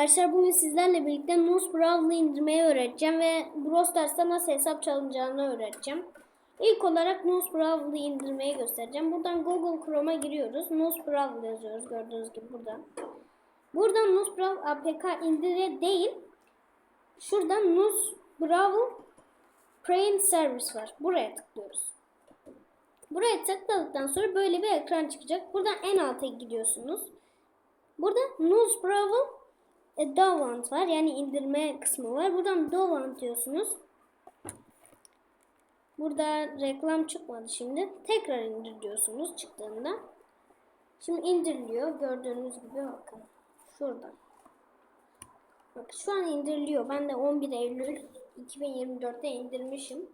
Arkadaşlar bugün sizlerle birlikte Nose Brawl'ı indirmeyi öğreteceğim ve Brawl Stars'ta nasıl hesap çalınacağını öğreteceğim. İlk olarak Nose Brawl'ı indirmeyi göstereceğim. Buradan Google Chrome'a giriyoruz. Nose Brawl yazıyoruz gördüğünüz gibi burada. Buradan Nose Brawl APK indire değil. Şuradan Nose Brawl Print Service var. Buraya tıklıyoruz. Buraya tıkladıktan sonra böyle bir ekran çıkacak. Buradan en alta gidiyorsunuz. Burada Nose Brawl e, Download var. Yani indirme kısmı var. Buradan Download diyorsunuz. Burada reklam çıkmadı şimdi. Tekrar indir diyorsunuz çıktığında. Şimdi indiriliyor. Gördüğünüz gibi bakın. Şurada. Bak şu an indiriliyor. Ben de 11 Eylül 2024'te indirmişim.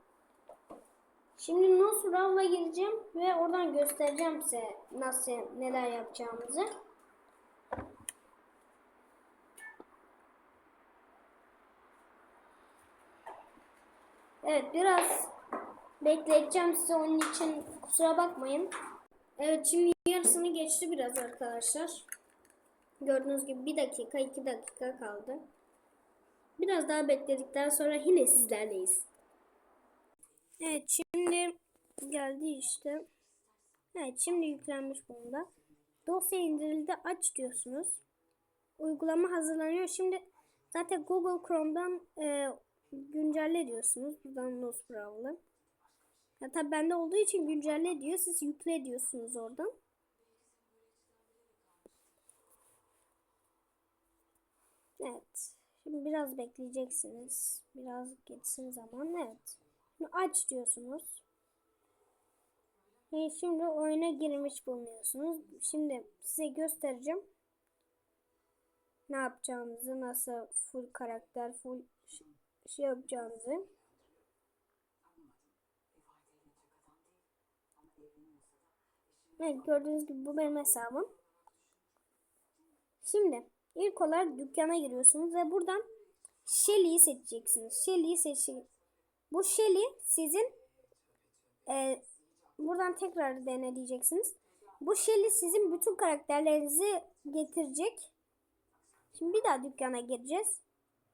Şimdi Nose Brawl'a gireceğim ve oradan göstereceğim size nasıl neler yapacağımızı. Evet biraz bekleteceğim size onun için kusura bakmayın. Evet şimdi yarısını geçti biraz arkadaşlar. Gördüğünüz gibi bir dakika iki dakika kaldı. Biraz daha bekledikten sonra yine sizlerleyiz. Evet şimdi geldi işte. Evet şimdi yüklenmiş bunda. Dosya indirildi aç diyorsunuz. Uygulama hazırlanıyor. Şimdi zaten Google Chrome'dan e, güncelle diyorsunuz. Buradan Nose Brawl'ı. Ya tabi bende olduğu için güncelle diyor. Siz yükle diyorsunuz oradan. Evet. Şimdi biraz bekleyeceksiniz. Biraz geçsin zaman. Evet. Şimdi aç diyorsunuz. Ve şimdi oyuna girmiş bulunuyorsunuz. Şimdi size göstereceğim. Ne yapacağınızı, nasıl full karakter, full şey yapacağınızı. Evet gördüğünüz gibi bu benim hesabım. Şimdi ilk olarak dükkana giriyorsunuz ve buradan Shelly'yi seçeceksiniz. Shelly'yi seçin. Bu Shelly sizin e, buradan tekrar deneyeceksiniz. Bu Shelly sizin bütün karakterlerinizi getirecek. Şimdi bir daha dükkana gireceğiz.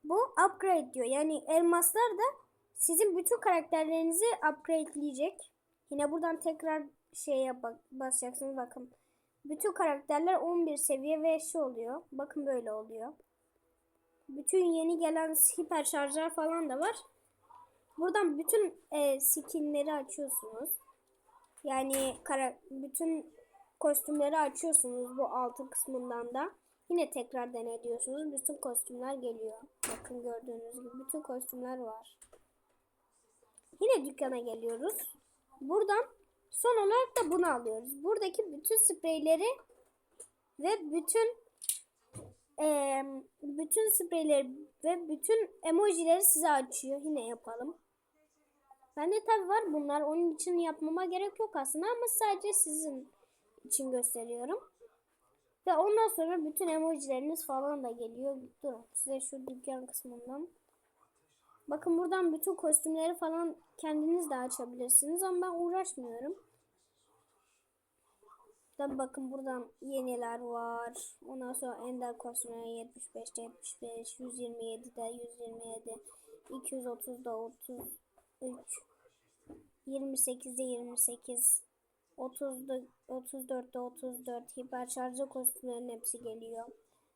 Bu upgrade diyor. Yani elmaslar da sizin bütün karakterlerinizi upgradeleyecek. Yine buradan tekrar şeye bak basacaksınız bakın. Bütün karakterler 11 seviye ve şu oluyor. Bakın böyle oluyor. Bütün yeni gelen hiper şarjlar falan da var. Buradan bütün e, skinleri açıyorsunuz. Yani kara, bütün kostümleri açıyorsunuz bu altın kısmından da. Yine tekrar denediyorsunuz. Bütün kostümler geliyor. Bakın gördüğünüz gibi bütün kostümler var. Yine dükkana geliyoruz. Buradan son olarak da bunu alıyoruz. Buradaki bütün spreyleri ve bütün e, bütün spreyleri ve bütün emojileri size açıyor. Yine yapalım. Bende tabi var bunlar. Onun için yapmama gerek yok aslında ama sadece sizin için gösteriyorum. Ve ondan sonra bütün emojileriniz falan da geliyor. Durun size şu dükkan kısmından. Bakın buradan bütün kostümleri falan kendiniz de açabilirsiniz ama ben uğraşmıyorum. Tabi bakın buradan yeniler var. Ondan sonra ender kostümler 75'te 75, 127'de 127, 230'da 33, 28'de 28, 30'da 34'te 34 hiperşarjlı kostümlerin hepsi geliyor.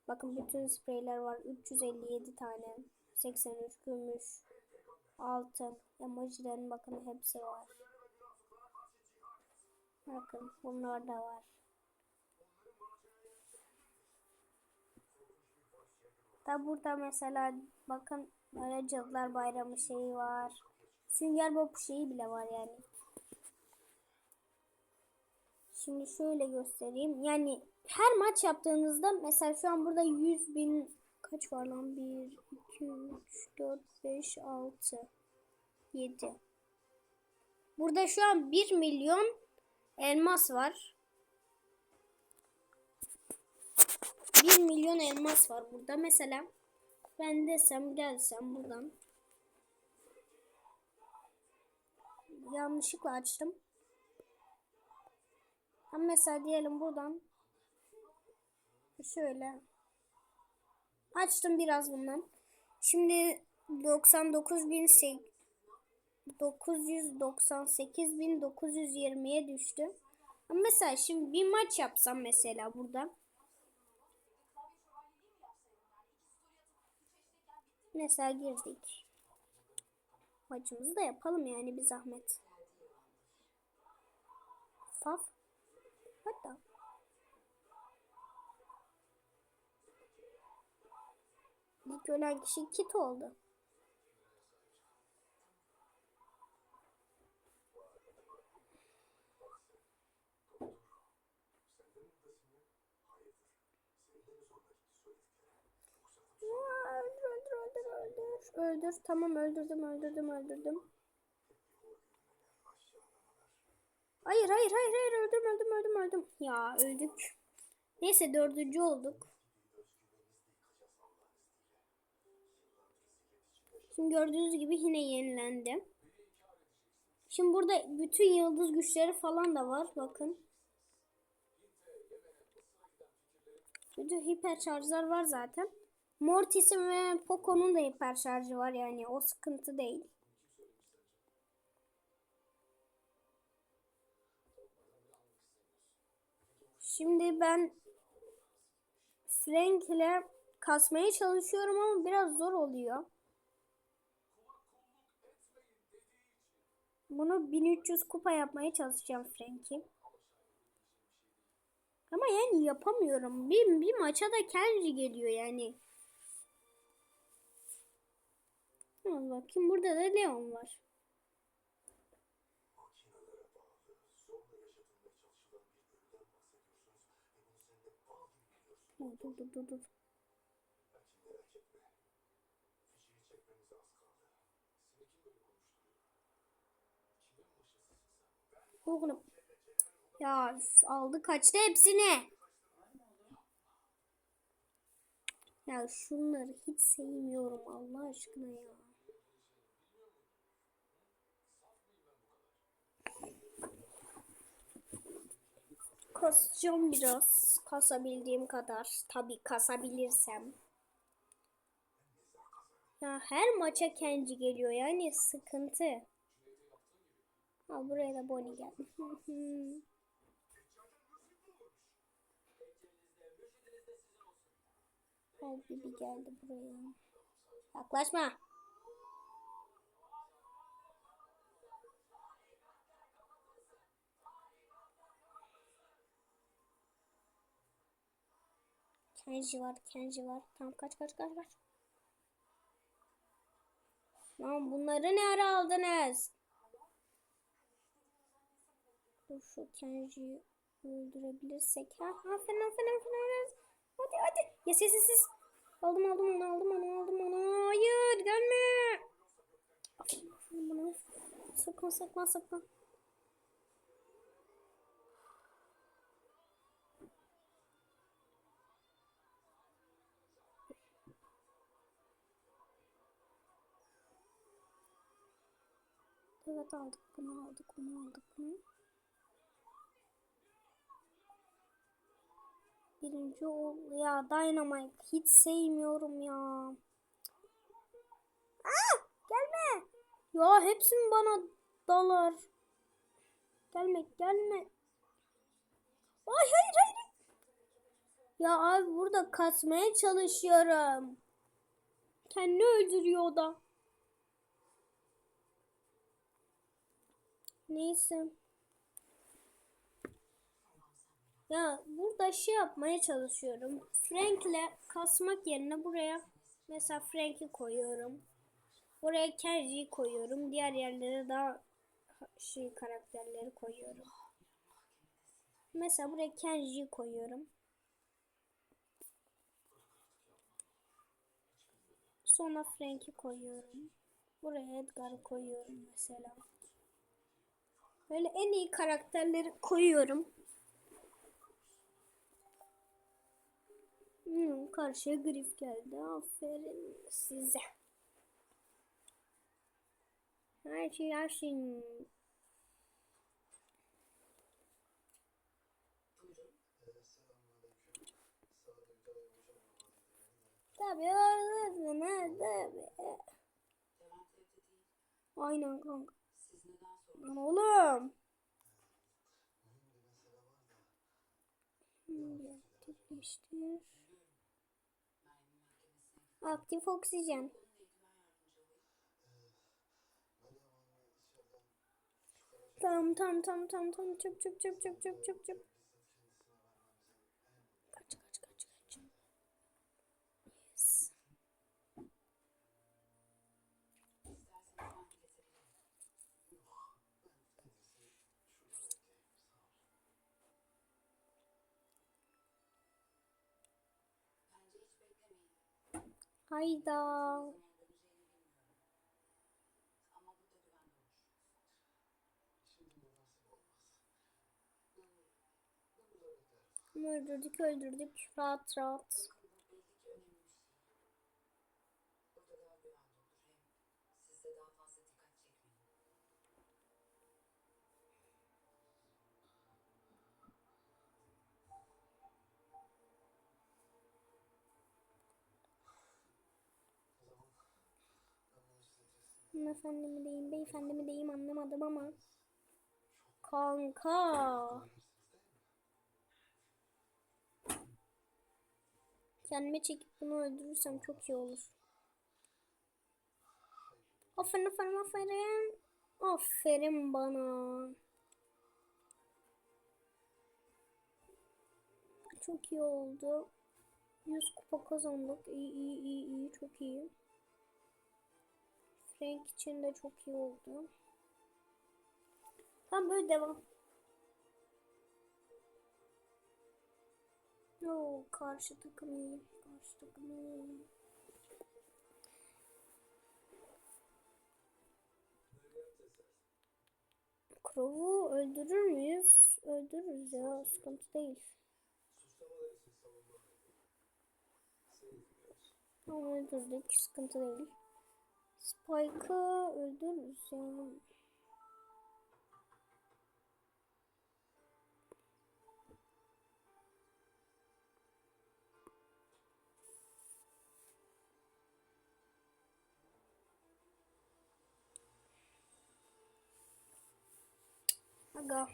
Bakın bütün spreyler var. 357 tane. 83 gümüş. Altın. Emojilerin bakın hepsi var. Bakın bunlar da var. Da burada mesela bakın böyle Cadılar Bayramı şeyi var. Sünger Bob şeyi bile var yani. Şimdi şöyle göstereyim. Yani her maç yaptığınızda mesela şu an burada 100 bin kaç var lan? 1, 2, 3, 4, 5, 6, 7. Burada şu an 1 milyon elmas var. 1 milyon elmas var burada. Mesela ben desem gelsem buradan yanlışlıkla açtım. Ama mesela diyelim buradan şöyle Açtım biraz bundan. Şimdi 99.000 998.920'ye düştü. Ama mesela şimdi bir maç yapsam mesela burada. Mesela girdik. Maçımızı da yapalım yani bir zahmet. Faf. İlk ölen kişi Kit oldu. Öldür. Öldür. Tamam öldürdüm öldürdüm öldürdüm. Hayır hayır hayır hayır öldüm öldüm öldüm öldüm. Ya öldük. Neyse dördüncü olduk. Şimdi gördüğünüz gibi yine yenilendi. Şimdi burada bütün yıldız güçleri falan da var. Bakın. Bütün hiper şarjlar var zaten. Mortis'in ve Poco'nun da hiper şarjı var yani o sıkıntı değil. Şimdi ben Frank ile kasmaya çalışıyorum ama biraz zor oluyor. Bunu 1300 kupa yapmaya çalışacağım Frank'i. Ama yani yapamıyorum. Bir, bir maça da Kenji geliyor yani. Al bakayım burada da Leon var. Dur dur dur dur. Oğlum. Ya aldı kaçtı hepsini. Ya şunları hiç sevmiyorum Allah aşkına ya. Kasacağım biraz. Kasabildiğim kadar. Tabii kasabilirsem. Ya her maça Kenji geliyor yani sıkıntı. Al buraya da Bonnie gel. Al Bibi geldi buraya. Yaklaşma. Kenji var, Kenji var. Tamam kaç kaç kaç kaç. Lan bunları ne ara aldınız? Şu Kenji'yi öldürebilirsek. Ha, aferin aferin aferin. Hadi hadi. Yes yes yes. yes. Aldım aldım onu aldım onu aldım onu. Hayır gelme. Aferin aferin bana. Saklan saklan saklan. Evet aldık bunu aldık bunu aldık bunu. Birinci ol ya Dynamite hiç sevmiyorum ya. Aa, gelme. Ya hepsini bana dalar. Gelme gelme. Ay hayır hayır. Ya abi burada kasmaya çalışıyorum. Kendini öldürüyor o da. Neyse. Ya burada şey yapmaya çalışıyorum. Frank'le kasmak yerine buraya mesela Frank'i koyuyorum. Buraya Kenji'yi koyuyorum. Diğer yerlere daha şey karakterleri koyuyorum. Mesela buraya Kenji'yi koyuyorum. Sonra Frank'i koyuyorum. Buraya Edgar'ı koyuyorum mesela. Böyle en iyi karakterleri koyuyorum. Hmm, karşıya grif geldi. Aferin size. Her şey her şey. Tabii öldürdün tabii. Aynen kanka. Lan oğlum. Şimdi aktifleştir. Aktif oksijen. Tamam tamam tamam tamam tamam çöp çöp çöp çöp çöp çöp çöp. Kaç kaç kaç kaç. Yes. Hayda. Öldürdük öldürdük. Rahat rahat. Hanımefendi mi diyeyim, beyefendi mi diyeyim anlamadım ama. Kanka. Kendime çekip bunu öldürürsem çok iyi olur. Aferin aferin aferin. Aferin bana. Çok iyi oldu. 100 kupa kazandık. İyi iyi iyi iyi çok iyi. Frank için de çok iyi oldu. Tamam böyle devam. Oo, karşı takım iyi. Karşı takım iyi. Crow'u öldürür müyüz? Öldürürüz ya. Sıkıntı değil. Tamam öldürdük. Sıkıntı değil. Spike'ı öldürürüz ya. Aga.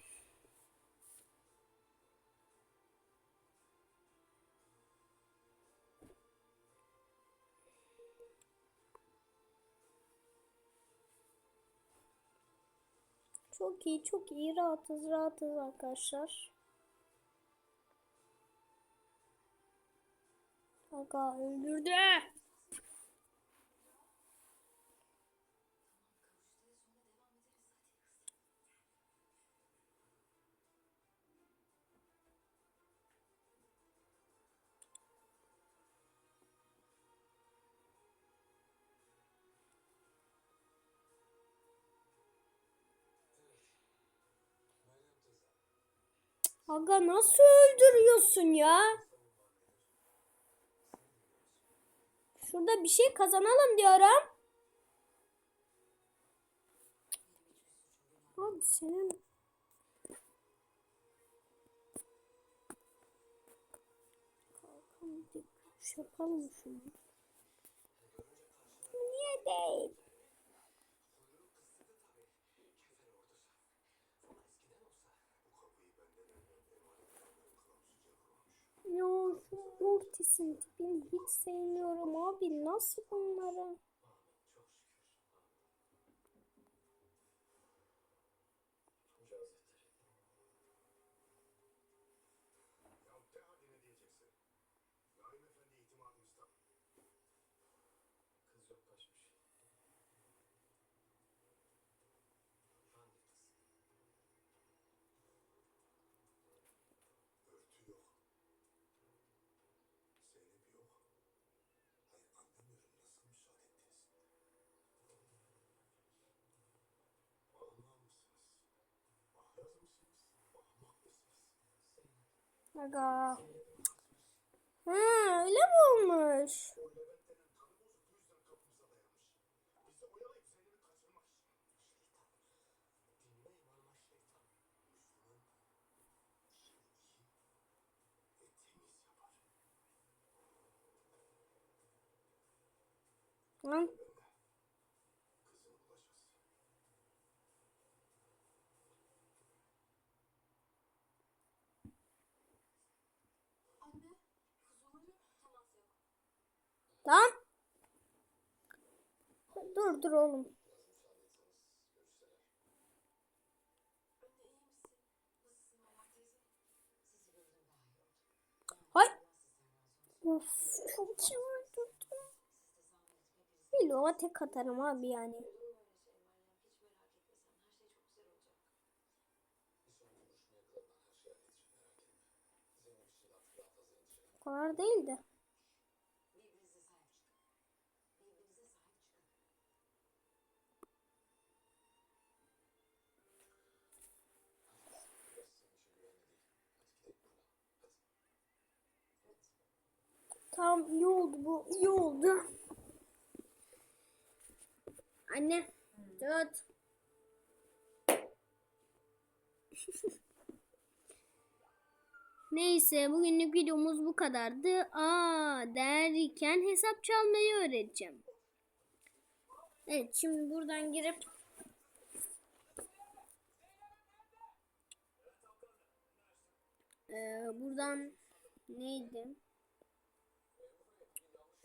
Çok iyi, çok iyi. Rahatız, rahatız arkadaşlar. Aga öldürdü. Aga nasıl öldürüyorsun ya? Şurada bir şey kazanalım diyorum. Abi senin Kalkalım yapalım şunu. Niye değil? Ya şu Mortis'in tipini hiç sevmiyorum abi. Nasıl bunları? Aga. Ha, öyle mi olmuş? Tamam. Tamam. Dur dur oğlum. Hay. Of çok iyi öldürdüm. Bilova tek atarım abi yani. O kadar değil de. Tamam iyi oldu bu. iyi oldu. Anne. Tut. Neyse bugünlük videomuz bu kadardı. Aa derken hesap çalmayı öğreteceğim. Evet şimdi buradan girip Ee, buradan neydi?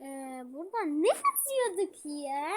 Ee, buradan ne yazıyorduk ya?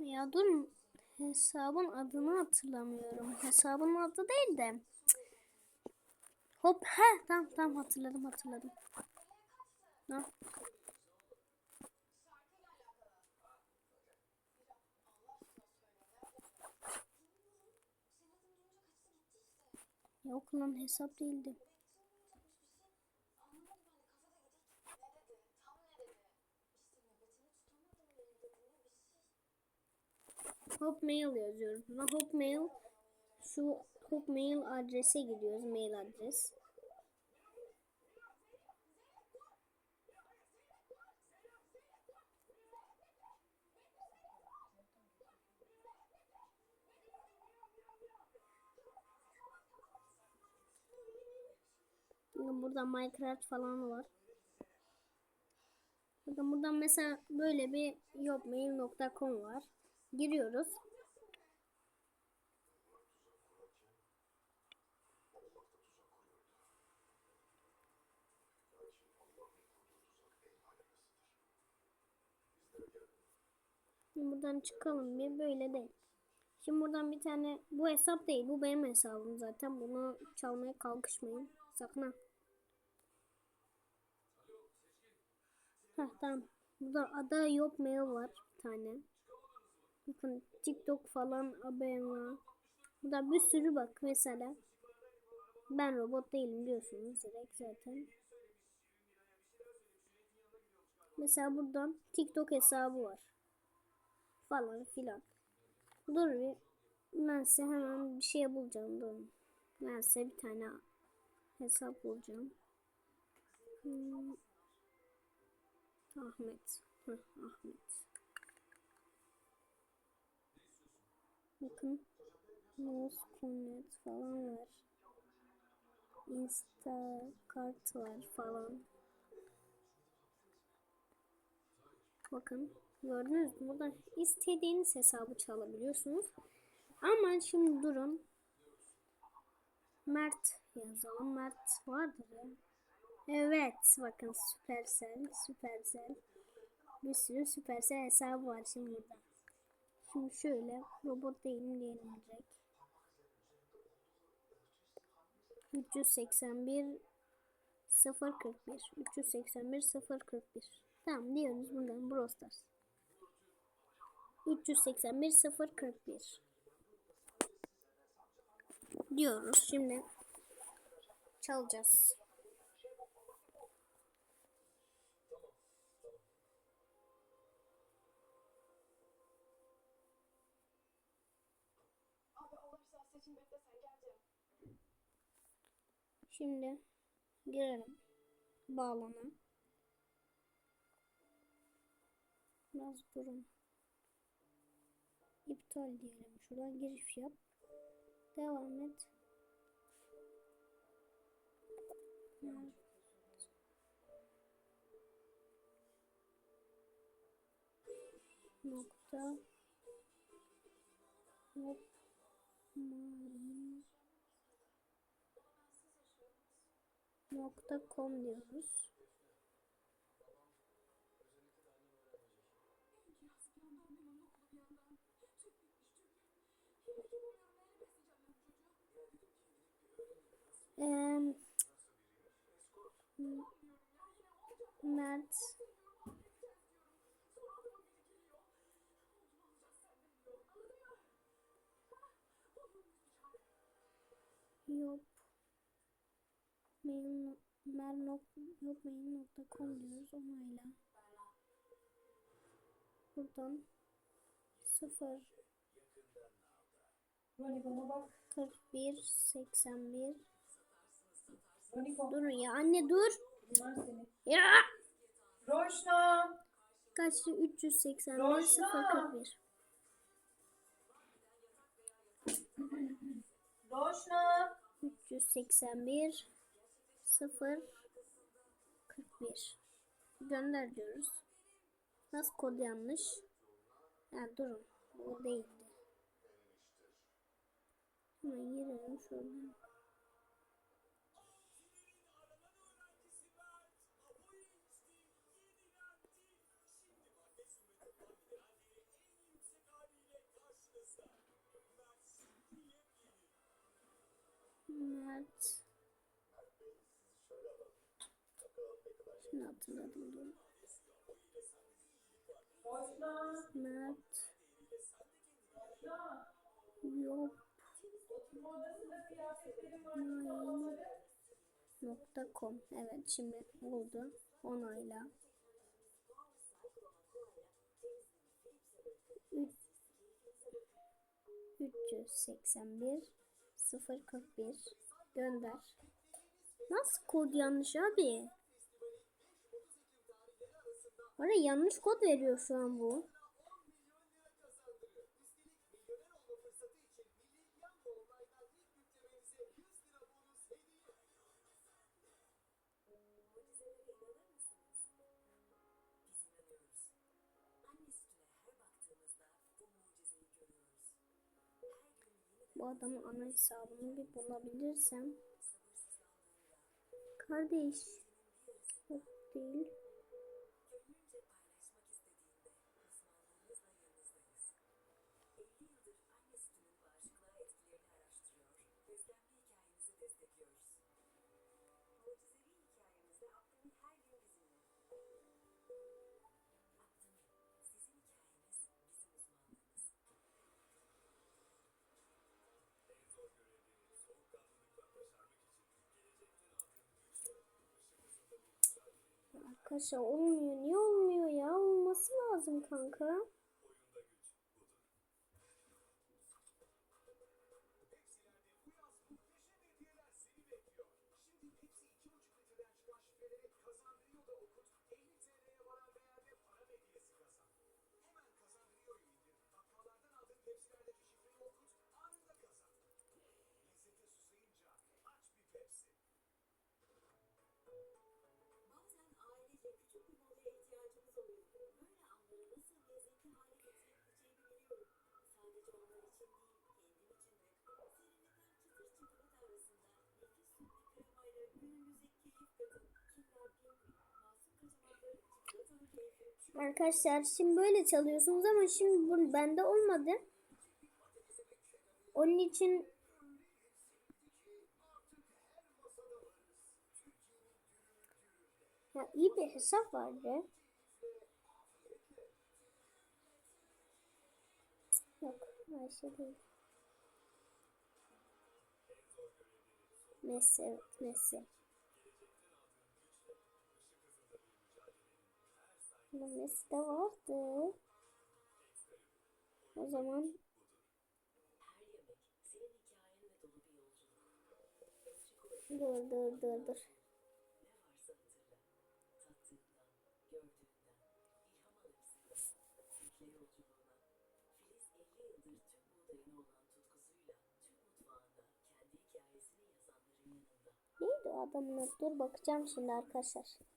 Ya dur hesabın adını hatırlamıyorum. Hesabın adı değil de. Hop he tamam tamam hatırladım hatırladım. Ha. Yok lan hesap değildi. Anlamadım ben de kafa da gidik. Ne dedi? Tam ne dedi? İşte nöbetini tutamadım benim dediğine bir şey. Hotmail yazıyoruz. Buna Hotmail şu Hotmail adrese giriyoruz. Mail adres. Bakın burada Minecraft falan var. Bakın buradan mesela böyle bir yopmail.com var. Giriyoruz. Buradan çıkalım bir böyle değil. Şimdi buradan bir tane bu hesap değil bu benim hesabım zaten bunu çalmaya kalkışmayın sakın ha. Heh tamam. Burada ada yok mail var bir tane. Bakın TikTok falan haberim var. Burada bir sürü bak mesela. Ben robot değilim diyorsunuz direkt zaten. Mesela buradan TikTok hesabı var. Falan filan. Dur bir. Ben size hemen bir şey bulacağım. Dur. Ben size bir tane hesap bulacağım. Hmm. Ahmet. Hı, Ahmet. Bakın. Mouse Connect falan var. Instacart var falan. Bakın gördünüz mü? Burada istediğiniz hesabı çalabiliyorsunuz. Ama şimdi durun. Mert yazalım. Mert vardır ya. Evet bakın Supercell, Supercell. Bir sürü Supercell hesabı var şimdi burada. Şimdi şöyle robot değilim direkt. 381 041 381 041 Tamam diyoruz buradan Brawl Stars. 381 041 diyoruz. Şimdi çalacağız. Olursa seçim beklesen geleceğim. Şimdi girelim. Bağlana. Biraz durun. İptal diyelim. Şuradan giriş yap. Devam et. Nokta. Hop. Nokta com diyoruz. Eee Mert Yok mail mer nok yok mail.com diyoruz onayla. Buradan 0 Roni bana bak. 41 81 Roni bak. Dur ya anne dur. Ya Roşna. kaçtı 381 Roşna. 041 Roşna. 381 0 41 gönder diyoruz. Nasıl kod yanlış? Ha durun. Bu değildi. Hemen girelim şuradan. Mert. Şimdi hatırladım. Roşna. Mert. Mail. Nokta com. Evet şimdi oldu. Onayla. Üç- 381 041 gönder. Nasıl kod yanlış abi? Bana yanlış kod veriyor şu an bu. Bu adamın ana hesabını bir bulabilirsem. Kardeş. Yok değil. Arkadaşlar olmuyor. Niye olmuyor ya? Olması lazım kanka. Pepsi. Arkadaşlar şimdi böyle çalıyorsunuz ama şimdi bu bende olmadı. Onun için ya iyi bir hesap vardı. Yok, Ayşe değil. Messi, evet Messi. Ama Messi de vardı. O zaman dur dur dur dur. Neydi o adamın? Dur bakacağım şimdi arkadaşlar.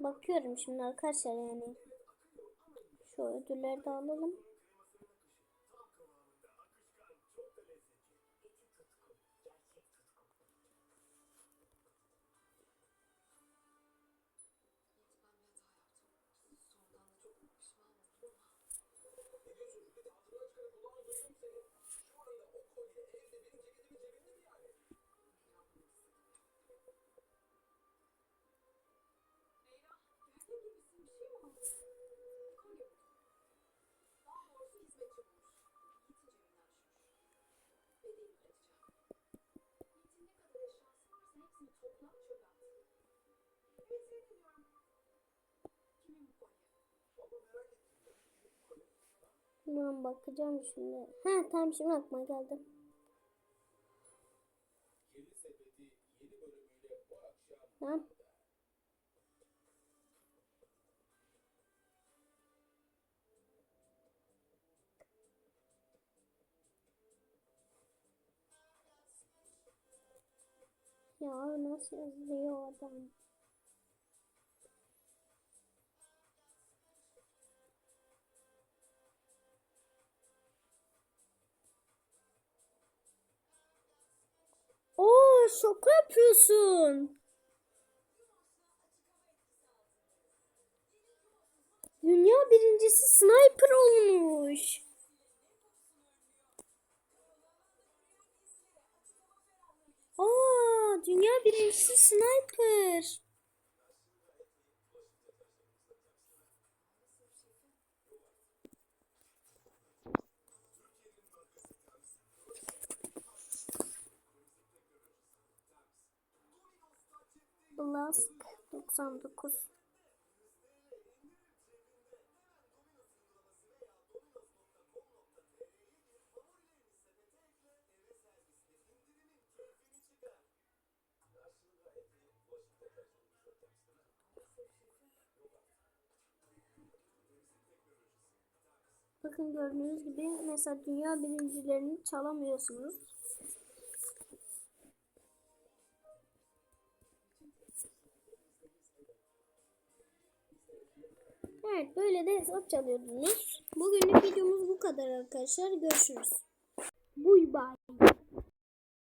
Bakıyorum şimdi arkadaşlar yani. Şu ödülleri de alalım. Hemen bakacağım şimdi. Ha tamam şimdi aklıma geldi. Tamam. Ya nasıl yazıyor adam? Oo şaka yapıyorsun. Dünya birincisi sniper olmuş. Aa, dünya birincisi sniper. 99. Bakın gördüğünüz gibi mesela dünya birincilerini çalamıyorsunuz. Evet böyle de hesap çalıyordunuz. Bugünlük videomuz bu kadar arkadaşlar. Görüşürüz. Bye bye.